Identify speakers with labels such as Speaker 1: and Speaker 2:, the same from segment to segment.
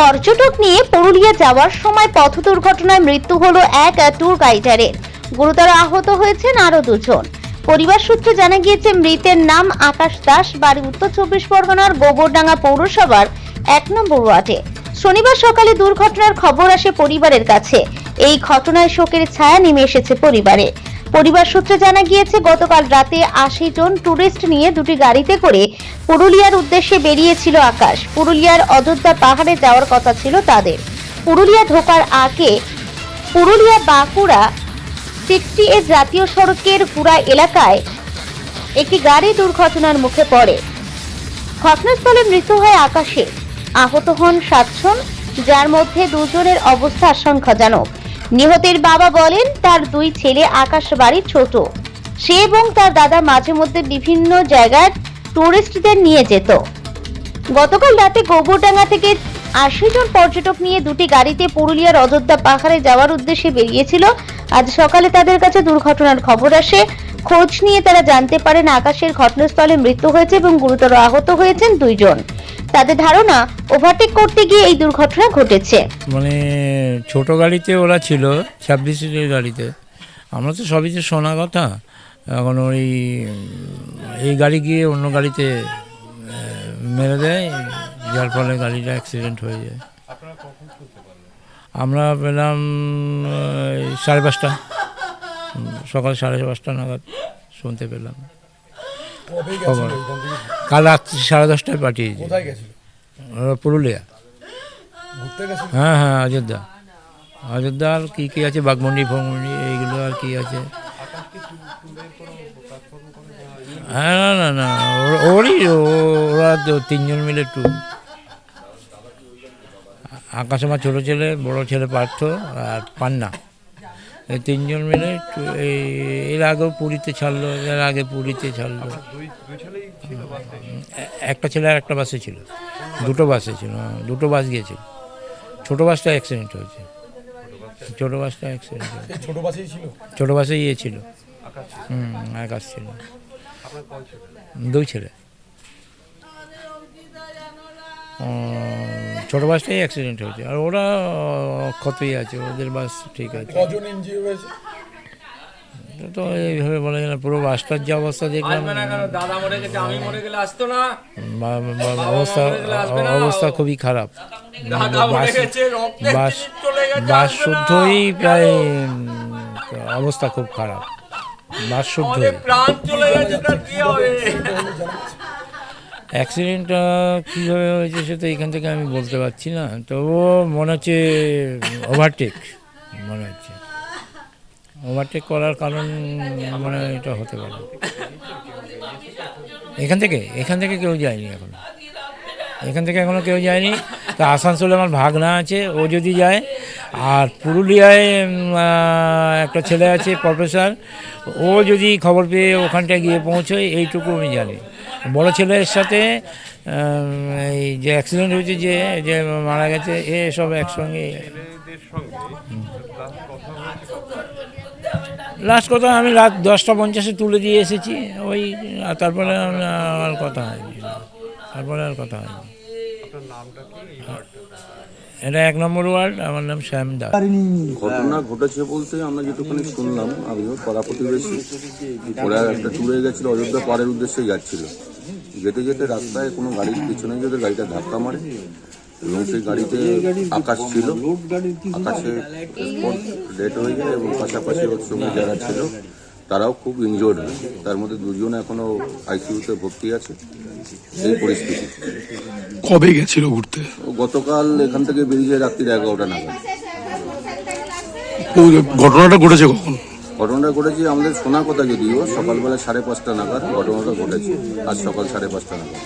Speaker 1: পর্যটক নিয়ে পুরুলিয়া যাওয়ার সময় পথ দুর্ঘটনায় মৃত্যু হলো এক ট্যুর গাইডারের। গুরুতর আহত হয়েছেন আরও দুজন। পরিবার সূত্রে জানা গিয়েছে, মৃতের নাম আকাশ দাস, বাড়ি উত্তর চব্বিশ পরগনার গোবরডাঙ্গা পৌরসভার এক নম্বর ওয়ার্ডে। শনিবার সকালে দুর্ঘটনার খবর আসে পরিবারের কাছে। এই ঘটনায় শোকের ছায়া নেমে এসেছে পরিবারে। পরিবার সূত্রে জানা গিয়েছে, গতকাল রাতে আশি জন টুরিস্ট নিয়ে দুটি গাড়িতে করে পুরুলিয়ার উদ্দেশ্যে বেরিয়েছিল আকাশ। পুরুলিয়ার অযোধ্যা পাহাড়ে যাওয়ার কথা ছিল তাদের। পুরুলিয়া ঢোকার আগে পুরুলিয়া বাঁকুড়া সিক্সটি এ জাতীয় সড়কের পুরা এলাকায় একটি গাড়ি দুর্ঘটনার মুখে পড়ে। ঘটনাস্থলে মৃত্যু হয় আকাশে। আহত হন সাতজন, যার মধ্যে দুজনের অবস্থা আশঙ্কাজনক। নিহতের বাবা বলেন, তার দুই ছেলে আকাশ বাড়ির ছোট। সে এবং তার দাদা মাঝে মধ্যে বিভিন্ন জায়গায় টুরিস্টদের নিয়ে যেত। গতকাল রাতে গোবরডাঙ্গা থেকে আশি জন পর্যটক নিয়ে দুটি গাড়িতে পুরুলিয়ার অযোধ্যা পাহাড়ে যাওয়ার উদ্দেশ্যে বেরিয়েছিল। আজ সকালে তাদের কাছে দুর্ঘটনার খবর আসে। খোঁজ নিয়ে তারা জানতে পারেন আকাশের ঘটনাস্থলে মৃত্যু হয়েছে এবং গুরুতর আহত হয়েছেন দুইজন। তাদের ধারণা ওভারটেক করতে গিয়ে এই দুর্ঘটনা ঘটেছে।
Speaker 2: মানে ছোট গাড়িতে ওরা ছিল ছাব্বিশ সিটের গাড়িতে। আমরা তো সবই তো শোনা কথা এখন ওই এই গাড়ি গিয়ে অন্য গাড়িতে মেরে দেয় যার ফলে গাড়িটা অ্যাক্সিডেন্ট হয়ে যায়। আমরা পেলাম সাড়ে পাঁচটা সকাল সাড়ে পাঁচটা নাগাদ শুনতে পেলাম
Speaker 3: কবে
Speaker 2: খবর।
Speaker 3: গেছিল এখান থেকে
Speaker 2: কাল রাত্রি সাড়ে দশটায় পাঠিয়েছে। পুরুলিয়া। হ্যাঁ হ্যাঁ অযোধ্যা। অযোধ্যা আর কী কী আছে? বাগমন্ডি ফগমন্ডি এইগুলো আর কী আছে? হ্যাঁ না না না ওর- ওরই ওরা তো তিনজন মিলে টু আকাশ আমার ছোটো ছেলে বড় ছেলে পার্থ আর পান্না। তিনজন মিলে এই এর আগেও পুরীতে ছাড়লো এর আগে পুরীতে ছাড়লো। একটা ছেলে আর একটা বাসে ছিল। দুটো বাসে ছিল হ্যাঁ, দুটো বাস গিয়েছিল ছোটো বাসটা অ্যাক্সিডেন্ট হয়েছে। ছোটো বাসটা অ্যাক্সিডেন্ট হয়েছে।
Speaker 3: এই ছোট বাসেই ছিল?
Speaker 2: ছোটো বাসে ইয়ে ছিল। হুম আকাশ ছিল। দুই ছেলে। ছোটো বাসটাই অ্যাক্সিডেন্ট হয়েছে। আর ওরা ক্ষতই আছে ওদের বাস ঠিক আছে।
Speaker 3: কজন এনজিও হয়েছে?
Speaker 2: তো এইভাবে বলা যায় না পুরো বাসটার যে অবস্থা দেখলাম।
Speaker 4: দাদা মরে গেছে আমি মরে গেলে আসতো না।
Speaker 2: বা- বা- অবস্থা অবস্থা খুবই খারাপ। বাস বাস শুদ্ধই প্রায় অবস্থা খুব খারাপ। বাস
Speaker 4: আমাদের প্রাণ চলে গেছে তার কি হবে?
Speaker 2: অ্যাক্সিডেন্টটা কীভাবে হয়েছে সেটা এখান থেকে আমি বলতে পারছি না। তবুও মনে হচ্ছে ওভারটেক মনে হচ্ছে। ওভারটেক করার কারণ মানে এটা হতে পারে। এখান থেকে এখান থেকে কেউ যায়নি এখন। এখান থেকে এখনও কেউ যায়নি। তা আসানসোলে আমার ভাগনা আছে, ও যদি যায়, আর পুরুলিয়ায় একটা ছেলে আছে প্রফেসর ও যদি খবর পেয়ে ওখানটায় গিয়ে পৌঁছয়, এইটুকু আমি জানি। বড় ছেলের সাথে এই যে অ্যাক্সিডেন্ট হয়েছে যে যে মারা গেছে, এ সব একসঙ্গে। লাস্ট কথা, আমি রাত দশটা পঞ্চাশে তুলে দিয়ে এসেছি, ওই তারপরে আর কথা হয়নি। তারপরে আর কথা হয়নি। এটা এক নম্বর ওয়ার্ড আমার নাম শ্যাম দাস।
Speaker 5: ঘটনা ঘটেছে বলতে আমরা যেটুকুনি শুনলাম আমিও পাড়া প্রতিবেশী ওরা একটা ট্যুরে গেছিল অযোধ্যা পাড়ের উদ্দেশ্যে যাচ্ছিল। যেতে যেতে রাস্তায় কোনো গাড়ির পিছনে যদি গাড়িটা ধাক্কা মারে এবং সেই গাড়িতে আকাশ ছিল আকাশে ডেট হয়ে যায় এবং পাশাপাশি ওর সঙ্গে যারা ছিল তারাও খুব ইনজোর্ড তার মধ্যে দুজন এখনও আইসিইউতে ভর্তি আছে। এই পরিস্থিতি।
Speaker 3: কবে গেছিল ঘুরতে?
Speaker 5: গতকাল এখান থেকে বেরিয়ে যায় রাত্রির এগারোটা নাগাদ।
Speaker 3: ঘটনাটা ঘটেছে কখন?
Speaker 5: ঘটনাটা ঘটেছে আমাদের শোনা কথা যদিও সকালবেলা সাড়ে পাঁচটা নাগাদ ঘটনাটা ঘটেছে। আজ সকাল সাড়ে পাঁচটা নাগাদ।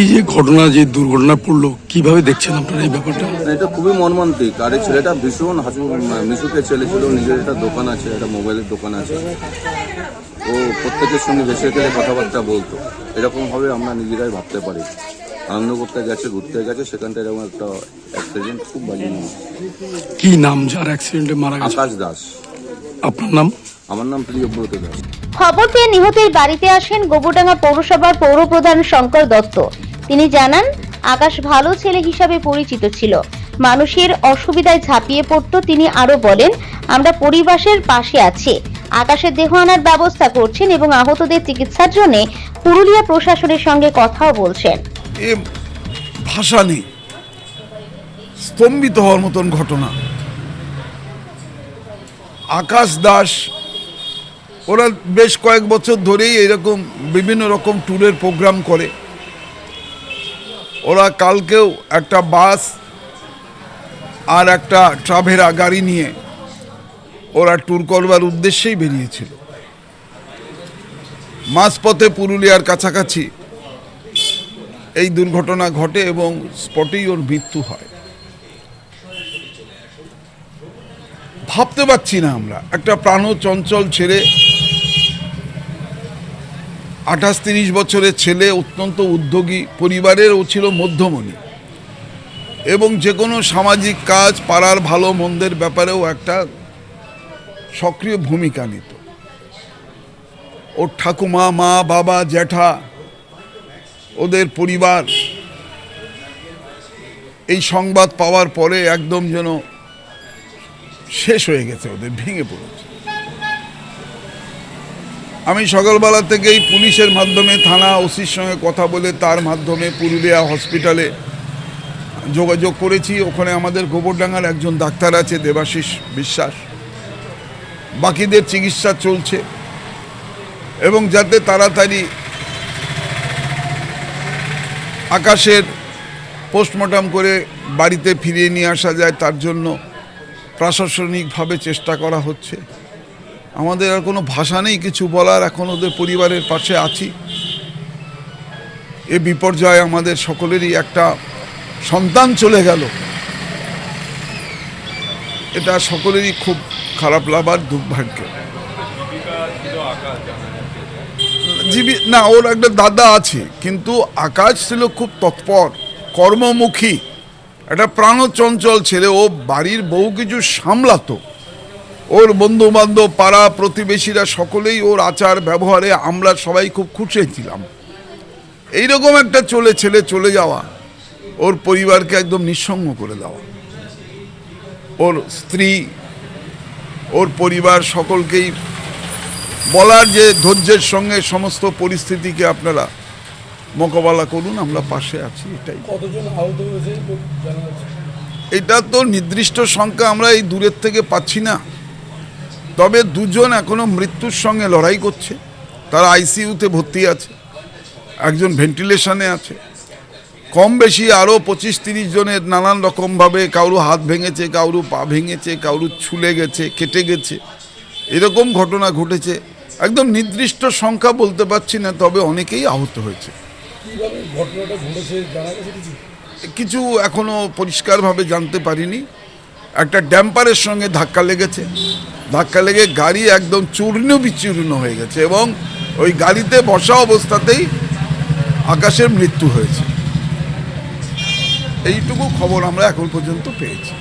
Speaker 3: এই যে ঘটনা যে দুর্ঘটনা পড়ল কীভাবে দেখছেন আপনারা এই ব্যাপারটা?
Speaker 5: এটা খুবই মর্মান্তিক। আর এই ছেলেটা ভীষণ হাসু মিশুকে ছেলে ছিল নিজের একটা দোকান আছে একটা মোবাইলের দোকান আছে। ও প্রত্যেকের সঙ্গে ভেসে গেলে কথাবার্তা বলতো। এরকমভাবে আমরা নিজেরাই ভাবতে পারি। আনন্দ করতে গেছে ঘুরতে গেছে সেখানটা এরকম একটা অ্যাক্সিডেন্ট খুব বাজে।
Speaker 3: কি নাম? যার অ্যাক্সিডেন্টে মারা গেছে?
Speaker 5: আকাশ দাস।
Speaker 3: আপনার নাম?
Speaker 5: আমার নাম প্রিয়ব্রত দাস।
Speaker 1: খবর পেয়ে নিহতের বাড়িতে আসেন গোবরডাঙ্গা পৌরসভার পৌরপ্রধান শঙ্কর দত্ত। তিনি জানান আকাশ ভালো ছেলে হিসাবে পরিচিত ছিল। মানুষের অসুবিধায় ঝাঁপিয়ে পড়তো তিনি আরও বলেন আমরা পরিবারের পাশে আছি। আকাশের দেহ আনার ব্যবস্থা করছেন এবং আহতদের চিকিৎসার জন্য পুরুলিয়া প্রশাসনের সঙ্গে কথাও বলছেন।
Speaker 6: এ ভাষা নেই। স্তম্ভিত হওয়ার মতন ঘটনা। আকাশ দাস, ওরা বেশ কয়েক বছর ধরেই এরকম বিভিন্ন রকম ট্যুরের প্রোগ্রাম করে। ওরা কালকেও একটা বাস আর একটা ট্রাভেরা গাড়ি নিয়ে ওরা ট্যুর করবার উদ্দেশ্যেই বেরিয়েছিল। মাঝপথে পুরুলিয়ার কাছাকাছি এই দুর্ঘটনা ঘটে এবং স্পটেই ওর মৃত্যু হয়। ভাবতে পারছি না আমরা। একটা প্রাণ চঞ্চল ছেড়ে আঠাশ তিরিশ বছরের ছেলে, অত্যন্ত উদ্যোগী পরিবারের ও ছিল মধ্যমণি। এবং যে কোনো সামাজিক কাজ, পাড়ার ভালো মন্দের ব্যাপারেও একটা সক্রিয় ভূমিকা নিত। ওর ঠাকুমা, মা, বাবা, জ্যাঠা, ওদের পরিবার, এই সংবাদ পাওয়ার পরে একদম যেন শেষ হয়ে গেছে ওদের, ভেঙে পড়েছে। আমি সকালবেলা থেকেই পুলিশের মাধ্যমে, থানা ওসির সঙ্গে কথা বলে, তার মাধ্যমে পুরুলিয়া হসপিটালে যোগাযোগ করেছি। ওখানে আমাদের গোবরডাঙ্গার একজন ডাক্তার আছে, দেবাশিস বিশ্বাস। বাকিদের চিকিৎসা চলছে। এবং যাতে তাড়াতাড়ি আকাশের পোস্টমর্টম করে বাড়িতে ফিরিয়ে নিয়ে আসা যায়, তার জন্য প্রশাসনিকভাবে চেষ্টা করা হচ্ছে। আমাদের আর কোনো ভাষা নেই, কিছু বলার, এখন ওদের পরিবারের পাশে আছি। এ বিপর্যয় আমাদের সকলেরই একটা সন্তান চলে গেল। এটা সকলেরই খুব খারাপ লাগার দুর্ভাগ্য। জীবী, না, ওর একটা দাদা আছে, কিন্তু আকাশ ছিল খুব তৎপর, কর্মমুখী। একটা প্রাণচঞ্চল ছেলে, ও বাড়ির বহু কিছু সামলাতো। ওর বন্ধু বান্ধব পাড়া প্রতিবেশীরা সকলেই ওর আচার ব্যবহারে আমরা সবাই খুব খুশি ছিলাম এইরকম একটা চলে ছেলে চলে যাওয়া, ওর পরিবারকে একদম নিঃসঙ্গ করে দেওয়া। ওর স্ত্রী, ওর পরিবার সকলকেই বলার যে ধৈর্যের সঙ্গে সমস্ত পরিস্থিতিকে আপনারা মোকাবেলা করুন আমরা পাশে আছি এটাই। এটা তো নির্দিষ্ট সংখ্যা আমরা এই দূরের থেকে পাচ্ছি না। তবে দুজন এখনও মৃত্যুর সঙ্গে লড়াই করছে। তারা আইসিইউতে ভর্তি আছে একজন ভেন্টিলেশনে আছে। কম বেশি আরও পঁচিশ তিরিশ জনের নানান রকমভাবে কারু হাত ভেঙেছে কারু পা ভেঙেছে কারু ছুলে গেছে কেটে গেছে। এরকম ঘটনা ঘটেছে। একদম নির্দিষ্ট সংখ্যা বলতে পারছি না তবে অনেকেই আহত হয়েছে। কিছু এখনও পরিষ্কারভাবে জানতে পারিনি। একটা ড্যাম্পারের সঙ্গে ধাক্কা লেগেছে। ধাক্কা লেগে গাড়ি একদম চূর্ণ বিচূর্ণ হয়ে গেছে এবং ওই গাড়িতে বসা অবস্থাতেই আকাশের মৃত্যু হয়েছে। এইটুকু খবর আমরা এখন পর্যন্ত পেয়েছি।